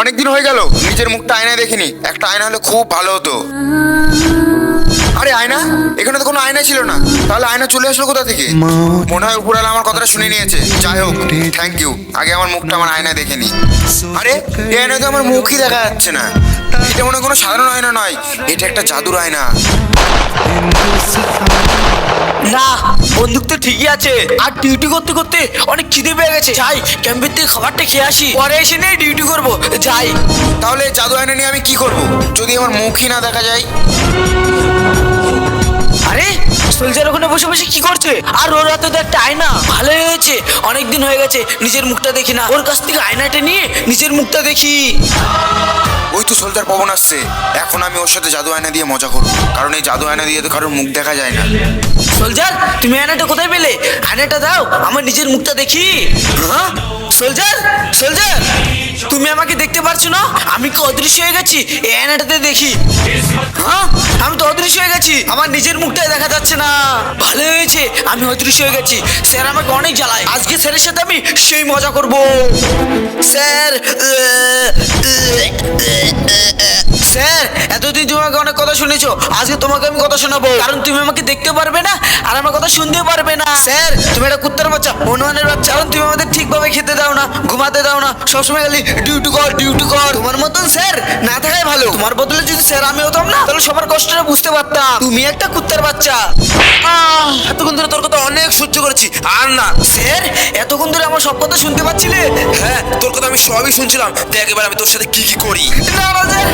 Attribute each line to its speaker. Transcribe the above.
Speaker 1: অনেকদিন হয়ে গেল, নিজের মুখটা আয়নায় দেখিনি। একটা আয়না হলে খুব ভালো হতো। আরে আয়না, এখানে তো কোনো আয়না ছিল না। তাহলে আয়না চলে আসলো কোথা থেকে? মনে হয় উপরালা আমার কথাটা শুনে নিয়েছে। যাই হোক থ্যাংক ইউ আগে আমার মুখটা আমার আয়নায় দেখে নি আরে, এই আয়নায় তো আমার মুখই দেখা যাচ্ছে না। এটা মনে কোনো সাধারণ আয়না নয়। এটা একটা জাদুর আয়না।
Speaker 2: না বন্দুক তো ঠিকই আছে। আর ডিউটি করতে করতে অনেক খিদে পেয়ে গেছে। যাই ক্যাম্পের থেকে খাবারটা খেয়ে আসি। পরে এসে নিয়ে ডিউটি করব। যাই।
Speaker 1: তাহলে জাদু আয়না নিয়ে আমি কি করব? যদি আমার মুখই না দেখা যায়।
Speaker 2: আরে সোলজার ওখানে বসে বসে কি করছে? আর ওর হাতে তো একটা আয়না। ভালোই হয়েছে। অনেক দিন হয়ে গেছে নিজের মুখটা দেখি না। ওর কাছ থেকে আয়নাটা নিয়ে নিজের মুখটা দেখি।
Speaker 1: ওই তো সোলজার পবন আসছে। এখন আমি ওর সাথে জাদু আয়না দিয়ে মজা করব। কারণ এই জাদু আয়না দিয়ে তো কারোর মুখ দেখা যায় না।
Speaker 2: সোলজার, তুমি আয়নাটা কোথায় পেলে? আয়নাটা দাও, আমার নিজের মুখটা দেখি। হ্যাঁ? সোলজার সোলজার, তুমি আমাকে দেখতে পারছ না? আমি কি অদৃশ্য হয়ে গেছি, এই আয়নাটাতে দেখি। হ্যাঁ? আমি তো অদৃশ্য হয়ে গেছি, আমার নিজের মুখটাই দেখা যাচ্ছে না। ভালো হয়েছে, আমি অদৃশ্য হয়ে গেছি। স্যার আমাকে অনেক জ্বালায়। আজকে স্যারের সাথে আমি সেই মজা করব। স্যার কথা শুনেছো? আজকে তোমাকে আমি কথা শোনাবো। কারণ তুমি আমাকে দেখতে পারবে না আর আমার কথা শুনতে পারবে না। স্যার তুমি একটা কুত্তার বাচ্চা হনুমানের বাচ্চা। কারণ তুমি আমাদের ঠিকভাবে খেতে দাও না ঘুমাতে দাও না। সবসময় খালি ডিউটি কর ডিউটি কর। তোমার মতন স্যার না থাকাই ভালো। তোমার বদলে যদি স্যার আমি হতাম না তাহলে সবার কষ্টটা বুঝতে পারতাম। তুমি একটা কুত্তার বাচ্চা।
Speaker 3: এতক্ষণ ধরে তোর কথা অনেক সহ্য করেছি আর না।
Speaker 2: স্যার এতক্ষণ ধরে আমার সব কথা শুনতে পাচ্ছিলে?
Speaker 3: হ্যাঁ তোর কথা আমি সবই শুনছিলাম। দেখ এবার আমি তোর সাথে কি কি করি।
Speaker 2: না না স্যার।